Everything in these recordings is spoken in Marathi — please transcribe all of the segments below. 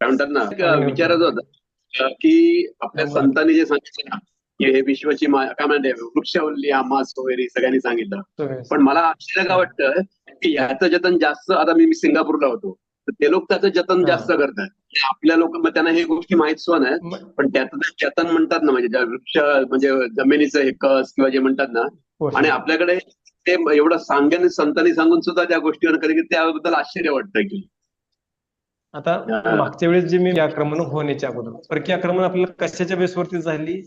काय म्हणतात ना विचारायचं होतं की आपल्या संतांनी जे सांगितलं ना की हे विश्वाची काय म्हणते वृक्षवल्ली आमास वगैरे सगळ्यांनी सांगितलं. पण मला आश्चर्य काय वाटतं की ह्याचं जतन जास्त आता मी सिंगापूरला होतो. तर ते लोक त्याचं जतन हा. जास्त करतात. आणि आपल्या लोक मग त्यांना हे गोष्टी माहीत सुद्धा नाही पण त्याचं ते जतन म्हणतात ना म्हणजे वृक्ष म्हणजे जमिनीचं हे कस किंवा जे म्हणतात ना हो, आणि आपल्याकडे ते एवढं सांगेन संतांनी सांगून सुद्धा त्या गोष्टीवर कधी त्याबद्दल आश्चर्य वाटतं की. आता. मागच्या वेळेस जे मी आक्रमण होण्याच्या अगोदर परकीय आक्रमण आपल्याला कशाच्या बेसवरती झाली?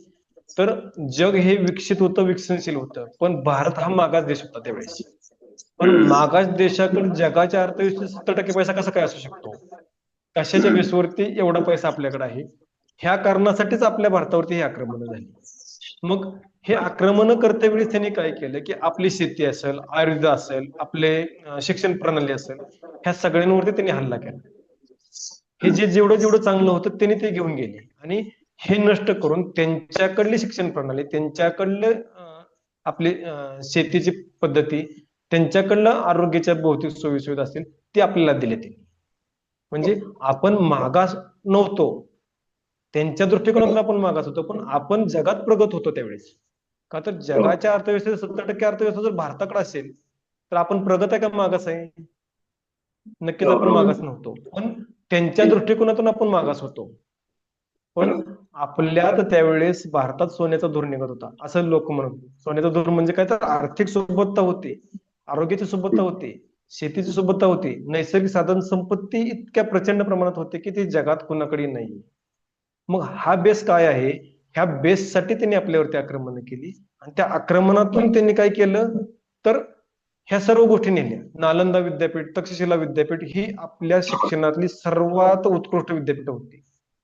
तर जग हे विकसित होतं विकसनशील होतं. पण भारत हा मागास देश होता त्यावेळेस. पण. मागास देशाकडे जगाच्या अर्थव्यवस्थेत सत्तर टक्के पैसा कसा काय असू शकतो? कशाच्या बेसवरती एवढा पैसा आपल्याकडे आहे? ह्या कारणासाठीच आपल्या भारतावरती ही आक्रमण झाली. मग हे आक्रमण करते वेळी त्यांनी काय केलं? की आपली शेती असेल आयुर्वेद असेल आपले शिक्षण प्रणाली असेल ह्या सगळ्यांवरती त्यांनी हल्ला केला. हे जे जेवढं जेवढं चांगलं होतं त्यांनी ते घेऊन गेले. आणि हे नष्ट करून त्यांच्याकडली शिक्षण प्रणाली त्यांच्याकडलं आपली शेतीची पद्धती त्यांच्याकडलं आरोग्याच्या भौतिक सोयी सुविधा असतील ते आपल्याला दिले ते म्हणजे आपण मागास नव्हतो. त्यांच्या दृष्टिकोनातून आपण मागास होतो पण आपण जगात प्रगत होतो त्यावेळेस. का तर जगाच्या अर्थव्यवस्थेत सत्तर टक्के अर्थव्यवस्था जर भारताकडे असेल तर आपण प्रगत आहे का मागास आहे? नक्कीच आपण मागास नव्हतो. पण त्यांच्या दृष्टिकोनातून आपण मागास होतो. पण आपल्यात त्यावेळेस भारतात सोन्याचा धोर निघत होता. असं लोक म्हणत सोन्याचा धोर म्हणजे काय तर आर्थिक सुबत्ता होती आरोग्याची सुबत्ता होती शेतीची सुबत्ता होती नैसर्गिक साधन संपत्ती इतक्या प्रचंड प्रमाणात होते की ती जगात कुणाकडे नाही मग हा बेस काय आहे? ह्या बेससाठी त्यांनी आपल्यावरती आक्रमण केली. आणि त्या आक्रमणातून त्यांनी काय केलं? तर ह्या सर्व गोष्टी नेल्या. नालंदा विद्यापीठ तक्षशिला विद्यापीठ ही आपल्या शिक्षणातली सर्वात उत्कृष्ट विद्यापीठ होती.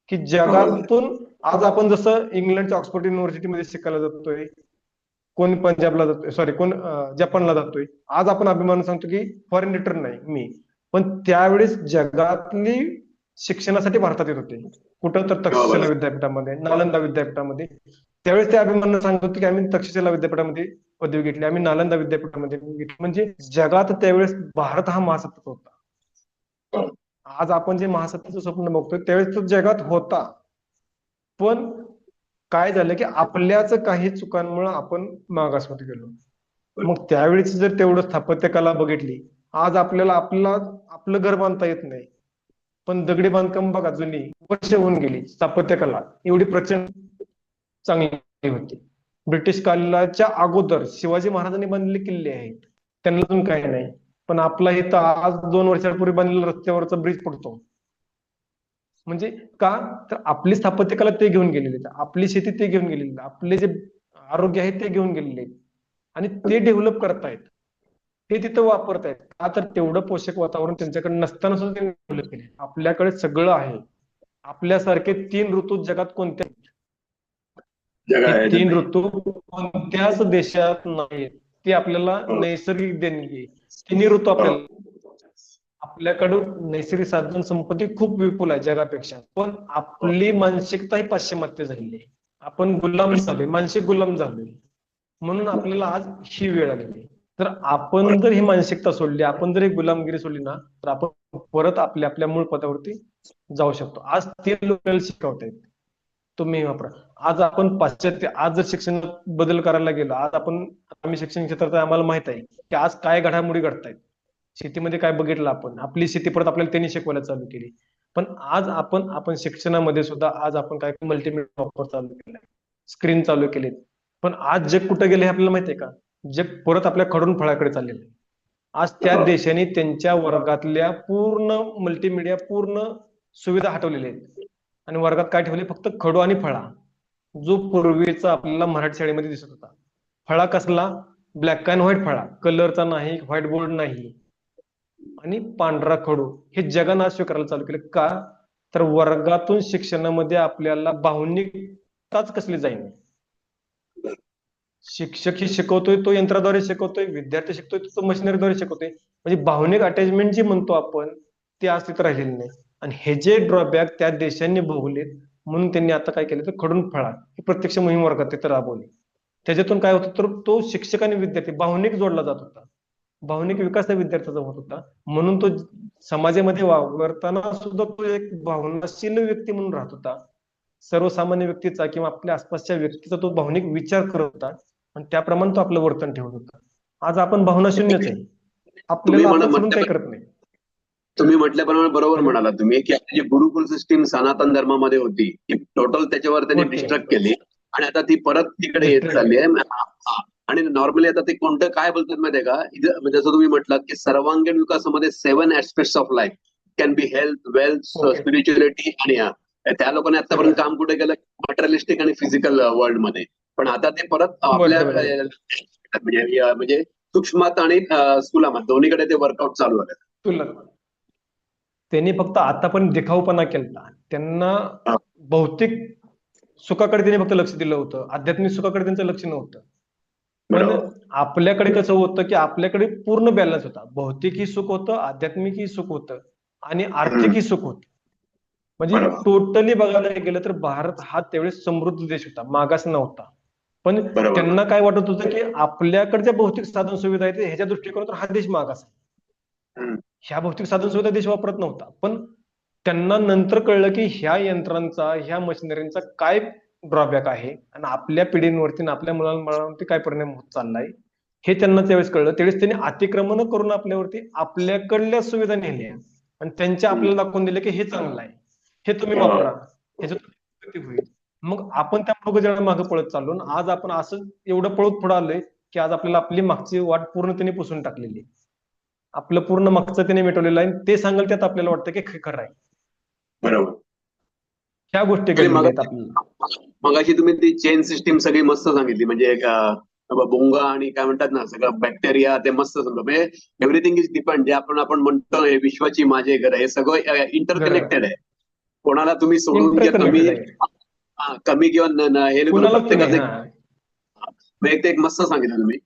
की जगातून आज आपण जसं इंग्लंडच्या ऑक्सफोर्ड युनिव्हर्सिटीमध्ये शिकायला जातोय कोण पंजाबला जातोय सॉरी कोण जपानला जातोय आज आपण अभिमान सांगतो की फॉरेन रिटर्न नाही मी. पण त्यावेळेस जगातली शिक्षणासाठी भारतात येत होते. कुठं तर तक्षशिला विद्यापीठामध्ये नालंदा विद्यापीठामध्ये. त्यावेळेस ते अभिमान सांगत होते की आम्ही तक्षशिला विद्यापीठामध्ये पदवी घेतली. आम्ही नालंदा विद्यापीठामध्ये घेतली. म्हणजे जगात त्यावेळेस भारत हा महासत्ता होता. आज आपण जे महासत्ताचं स्वप्न बघतोय त्यावेळेस तो जगात होता. पण काय झालं की आपल्याच काही चुकांमुळे आपण मागासमध्ये गेलो. मग त्यावेळेस जर तेवढं स्थापत्यकला बघितली आज आपल्याला आपला आपलं घर बांधता येत नाही. पण दगडी बांधकाम बघा जुनी वर्ष होऊन गेली. स्थापत्यकला एवढी प्रचंड चांगली होती. ब्रिटिश कालाच्या अगोदर शिवाजी महाराजांनी बनलेले किल्ले आहेत. त्यांना अजून काही नाही. पण आपला इथं आज दोन वर्षापूर्वी बनलेला रस्त्यावरचा ब्रिज पडतो. म्हणजे का? तर आपली स्थापत्यकला ते घेऊन गेलेले आपली शेती ते घेऊन गेलेली आपले जे आरोग्य आहे ते घेऊन गेलेले आणि ते डेव्हलप करतायत. ते तिथं वापरतायत. का तर तेवढं पोषक वातावरण त्यांच्याकडे नसताना सुद्धा त्यांनी डेव्हलप केले आपल्याकडे सगळं आहे. आपल्यासारखे तीन ऋतू जगात कोणत्या तीन ऋतू कोणत्याच देशात नाहीत ते आपल्याला नैसर्गिक देणगी. तिन्ही ऋतू आपल्याला आपल्याकडून नैसर्गिक साधन संपत्ती खूप विपुल आहे जगापेक्षा. पण आपली मानसिकता ही पाश्चिमात्य झालेली आहे. आपण गुलाम झालोय मानसिक गुलाम झालोय. म्हणून आपल्याला आज ही वेळ आलेली. तर आपण जर ही मानसिकता सोडली आपण जर ही गुलामगिरी सोडली ना तर आपण परत आपल्या आपल्या मूळ पदावरती जाऊ शकतो. आज ते लोकांना शिकवतायत तुम्ही वापरा. आज आपण पाश्चात्य आज जर शिक्षण बदल करायला गेलो आज आपण आम्ही शिक्षण क्षेत्रात आहे, आम्हाला माहीत आहे की आज काय घडामोडी घडतायत. शेतीमध्ये काय बघितलं आपण? आपली शेती परत आपल्याला त्यांनी शिकवायला चालू केली. पण आज आपण आपण शिक्षणामध्ये सुद्धा आज आपण काय मल्टीमीडिया वापर चालू केलाय. स्क्रीन चालू केलेत. पण आज जग कुठं गेले हे आपल्याला माहितीये का? जग परत आपल्या खडून फळाकडे चाललेलं आहे. आज त्या देशांनी त्यांच्या वर्गातल्या पूर्ण मल्टीमीडिया पूर्ण सुविधा हटवलेल्या आहेत. आणि वर्गात काय ठेवले? फक्त खडू आणि फळा. जो पूर्वीचा आपल्याला मराठी शाळेमध्ये दिसत होता. फळा कसला? ब्लॅक अँड व्हाईट फळा. कलरचा नाही व्हाईट बोर्ड नाही. आणि पांढरा खडू. हे जगानं आज स्वीकारायला चालू केलं. का? तर वर्गातून शिक्षणामध्ये आपल्याला भावनिकताच कसली जाईल शिक्षक ही शिकवतोय तो यंत्राद्वारे शिकवतोय विद्यार्थी शिकतोय तो मशिनरीद्वारे शिकवतोय. म्हणजे भावनिक अटॅचमेंट जी म्हणतो आपण ते अस्तित्व राहिलेली नाही. आणि हे जे ड्रॉबॅक त्या देशांनी भोगलेत म्हणून त्यांनी आता काय केलं तर खडून फळा. ही प्रत्यक्ष मोहीम वर्गात तिथं राबवली. त्याच्यातून काय होतं तर तो शिक्षक आणि विद्यार्थी भावनिक जोडला जात होता. भावनिक विकास त्या विद्यार्थ्याचा होत होता. म्हणून तो समाजामध्ये वावरताना सुद्धा तो एक भावनाशील व्यक्ती म्हणून राहत होता. सर्वसामान्य व्यक्तीचा किंवा आपल्या आसपासच्या व्यक्तीचा तो भावनिक विचार करत होता आणि त्याप्रमाणे तो आपलं वर्तन ठेवत होता. आज आपण भावनाशून्यच आहे. आपल्याला काही करत नाही. तुम्ही म्हटल्याप्रमाणे बरोबर म्हणाला तुम्ही की आपली जी गुरुकुल सिस्टीम सनातन धर्मामध्ये होती ती टोटल त्याच्यावर त्यांनी. डिस्ट्रक्ट केली आणि आता ती परत तिकडे येत चालली आहे हा, हा. आणि नॉर्मली आता ते कोणतं काय बोलतात माहितीये का म्हणजे जसं तुम्ही म्हटलात की सर्वांगीण विकासामध्ये seven aspects of life can be health wealth. Spirituality आणि हा. त्या लोकांनी आतापर्यंत काम कुठे केलं मटेरियलिस्टिक आणि फिजिकल वर्ल्डमध्ये पण आता ते परत आपल्या. म्हणजे म्हणजे सूक्ष्मात आणि स्थूलामात दोन्हीकडे ते वर्कआउट चालू आहे त्यांनी फक्त आता पण दिखाऊपणा केला त्यांना. भौतिक सुखाकडे त्यांनी फक्त लक्ष दिलं होतं आध्यात्मिक सुखाकडे त्यांचं लक्ष नव्हतं पण. आपल्याकडे कसं होतं की आपल्याकडे पूर्ण बॅलन्स होता भौतिकही सुख होतं आध्यात्मिकही सुख होतं आणि आर्थिकही सुख होतं म्हणजे. टोटली बघायला गेलं तर भारत हा त्यावेळेस समृद्ध देश होता मागास नव्हता पण. त्यांना काय वाटत होतं की आपल्याकडे ज्या भौतिक साधन सुविधा आहेत ह्याच्या दृष्टिकोनातून हा देश मागास आहे. ह्या भौतिक साधन सुविधा देश वापरत नव्हता. पण त्यांना नंतर कळलं की ह्या यंत्रांचा ह्या मशिनरींचा काय ड्रॉबॅक आहे? आणि आपल्या पिढींवरती आणि आपल्या मुलांवरती काय परिणाम होत चाललाय? हे त्यांना त्यावेळेस कळलं. त्यावेळेस त्यांनी अतिक्रमण करून आपल्यावरती आपल्याकडल्या सुविधा नेल्या. आणि त्यांच्या आपल्याला दाखवून दिले की हे चांगलं आहे. हे तुम्ही वापरा. ह्याच्यातून होईल. मग आपण त्या प्रगतीला मागे पळत चाललो. आणि आज आपण असं एवढं पळत पुढे आलोय की आज आपल्याला आपली मागची वाट पूर्ण त्यांनी पुसून टाकलेली आहे. आपलं पूर्ण मागचं त्याने मिटवलेलं आहे ते सांगाल त्यात आपल्याला वाटतं की खरं आहे. बरोबर. ह्या मग- मगाशी तुम्ही ती चेन सिस्टीम सगळी मस्त सांगितली. म्हणजे बोंगा आणि काय म्हणतात ना सगळं बॅक्टेरिया ते मस्त समजा म्हणजे एव्हरीथिंग इज डिपेंड जे आपण आपण म्हणतो हे विश्वाची माझे घर हे सगळं इंटरकनेक्टेड आहे. कोणाला तुम्ही सोडून घ्या कमी. हा, कमी किंवा हे ते एक मस्त सांगितलं तुम्ही.